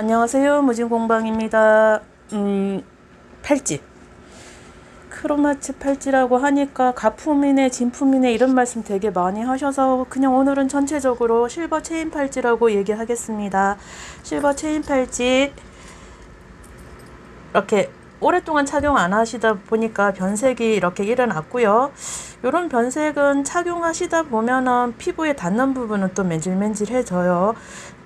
안녕하세요. 무진공방입니다. 음, 팔찌. 크로마츠 팔찌라고 하니까 가품이네, 진품이네 이런 말씀 되게 많이 하셔서 그냥 오늘은 전체적으로 실버 체인 팔찌라고 얘기하겠습니다. 실버 체인 팔찌 이렇게 오랫동안 착용 안 하시다 보니까 변색이 이렇게 일어났고요. 이런 변색은 착용하시다 보면은 피부에 닿는 부분은 또 맨질맨질해져요.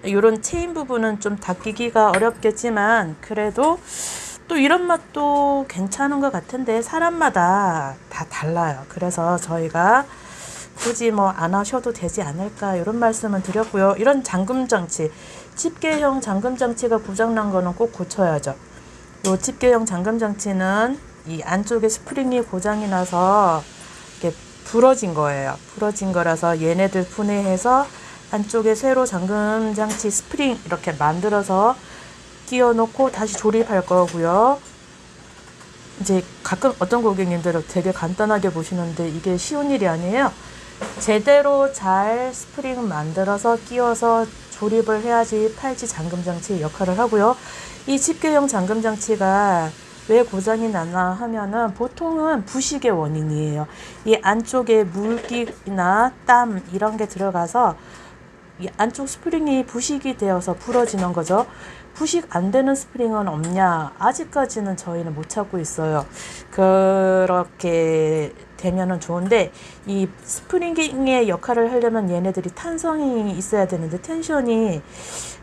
이런 체인 부분은 좀 닦이기가 어렵겠지만 그래도 또 이런 맛도 괜찮은 것 같은데 사람마다 다 달라요. 그래서 저희가 굳이 뭐 안 하셔도 되지 않을까 이런 말씀을 드렸고요. 이런 잠금 장치, 집게형 잠금 장치가 고장난 거는 꼭 고쳐야죠. 요 집게형 잠금 장치는 이 안쪽에 스프링이 고장이 나서 이렇게 부러진 거예요. 부러진 거라서 얘네들 분해해서 안쪽에 새로 잠금 장치 스프링 이렇게 만들어서 끼워 놓고 다시 조립할 거고요. 이제 가끔 어떤 고객님들은 되게 간단하게 보시는데 이게 쉬운 일이 아니에요. 제대로 잘 스프링 만들어서 끼워서 조립을 해야지 팔찌 잠금 장치의 역할을 하고요. 이 집게형 잠금 장치가 왜 고장이 나나 하면은 보통은 부식의 원인이에요. 이 안쪽에 물기나 땀 이런 게 들어가서 이 안쪽 스프링이 부식이 되어서 부러지는 거죠. 부식 안 되는 스프링은 없냐? 아직까지는 저희는 못 찾고 있어요. 그렇게 되면은 좋은데 이 스프링의 역할을 하려면 얘네들이 탄성이 있어야 되는데 텐션이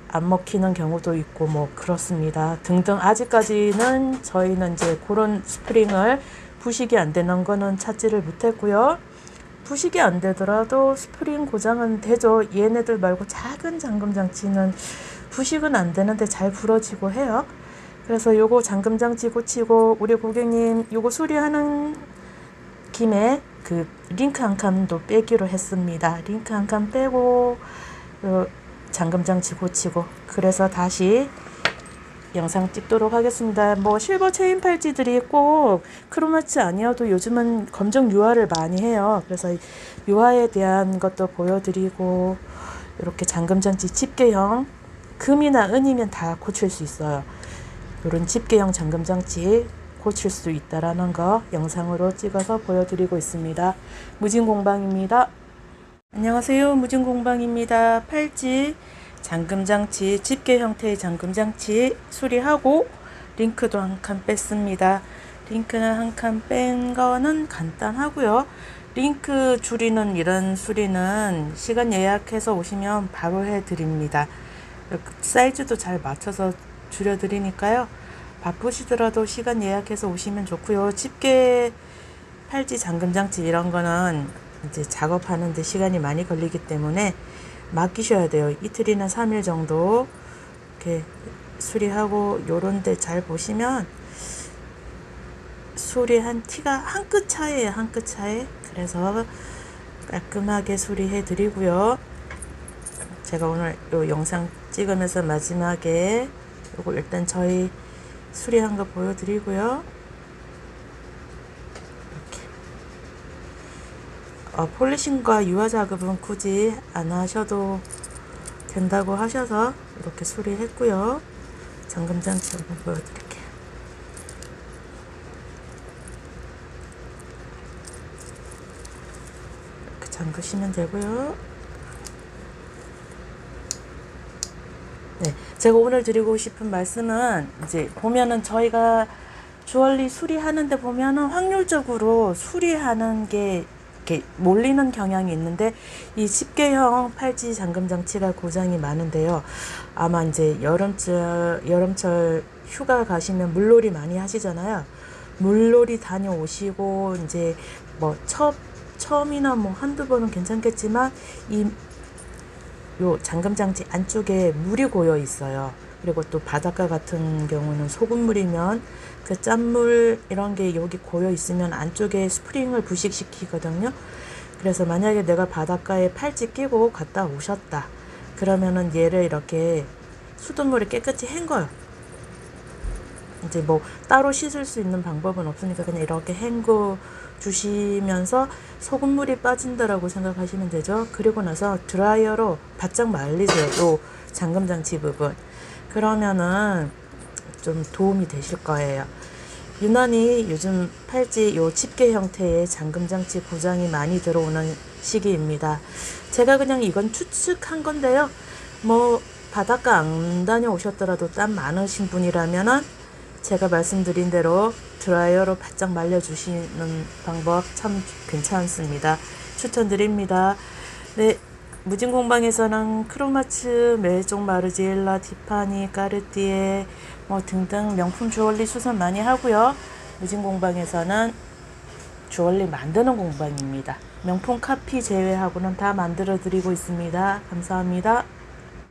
안 먹히는 경우도 있고 뭐 그렇습니다. 등등 아직까지는 저희는 이제 그런 스프링을 부식이 안 되는 거는 찾지를 못했고요. 부식이 안 되더라도 스프링 고장은 되죠. 얘네들 말고 작은 잠금 장치는 부식은 안 되는데 잘 부러지고 해요. 그래서 요거 잠금 장치 고치고 우리 고객님 요거 수리하는 김에 그 링크 한 칸도 빼기로 했습니다. 링크 한 칸 빼고 요 잠금 장치 고치고 그래서 다시 영상 찍도록 하겠습니다. 뭐 실버 체인 팔찌들이 꼭 크로마츠 아니어도 요즘은 검정 유화를 많이 해요. 그래서 유화에 대한 것도 보여드리고 이렇게 잠금장치 집게형 금이나 은이면 다 고칠 수 있어요. 이런 집게형 잠금 장치 고칠 수 있다라는 거 영상으로 찍어서 보여드리고 있습니다. 무진공방입니다. 안녕하세요. 무진공방입니다. 팔찌 잠금 장치, 집게 형태의 잠금 장치 수리하고 링크도 한 칸 뺐습니다. 링크는 한 칸 뺀 거는 간단하고요. 링크 줄이는 이런 수리는 시간 예약해서 오시면 바로 해드립니다. 사이즈도 잘 맞춰서 줄여드리니까요. 바쁘시더라도 시간 예약해서 오시면 좋고요. 집게 팔찌 잠금장치 이런 거는 이제 작업하는데 시간이 많이 걸리기 때문에 맡기셔야 돼요. 이틀이나 3일 정도 이렇게 수리하고 요런 데 잘 보시면 수리한 티가 한 끗 차이에요. 한 끗 차이. 그래서 깔끔하게 수리해 드리고요. 제가 오늘 요 영상 찍으면서 마지막에 요거 일단 저희 수리한 거 보여드리고요. 어, 폴리싱과 유화 작업은 굳이 안 하셔도 된다고 하셔서 이렇게 수리했고요. 잠금 장치 한번 보여드릴게요. 이렇게 잠그시면 되고요. 네, 제가 오늘 드리고 싶은 말씀은 이제 보면은 저희가 주얼리 수리하는데 보면은 확률적으로 수리하는 게 이렇게 몰리는 경향이 있는데 이 집게형 팔찌 잠금 장치가 고장이 많은데요. 아마 이제 여름철 여름철 휴가 가시면 물놀이 많이 하시잖아요. 물놀이 다녀오시고 이제 뭐 첫 처음이나 뭐 한두 번은 괜찮겠지만 이 요 잠금 장치 안쪽에 물이 고여 있어요. 그리고 또 바닷가 같은 경우는 소금물이면 그 짠물 이런 게 여기 고여 있으면 안쪽에 스프링을 부식시키거든요. 그래서 만약에 내가 바닷가에 팔찌 끼고 갔다 오셨다. 그러면은 얘를 이렇게 수돗물에 깨끗이 헹궈요. 이제 뭐 따로 씻을 수 있는 방법은 없으니까 그냥 이렇게 헹궈 주시면서 소금물이 빠진다라고 생각하시면 되죠. 그리고 나서 드라이어로 바짝 말리세요. 또 잠금 장치 부분. 그러면은 좀 도움이 되실 거예요. 유난히 요즘 팔찌 요 집게 형태의 잠금장치 고장이 많이 들어오는 시기입니다. 제가 그냥 이건 추측한 건데요. 뭐 바닷가 안 다녀오셨더라도 땀 많으신 분이라면은 제가 말씀드린 대로 드라이어로 바짝 말려주시는 방법 참 괜찮습니다. 추천드립니다. 네, 무진공방에서는 크로마츠, 멜종 마르지엘라, 티파니, 까르띠에 뭐 등등 명품 주얼리 수선 많이 하고요. 무진공방에서는 주얼리 만드는 공방입니다. 명품 카피 제외하고는 다 만들어 드리고 있습니다. 감사합니다.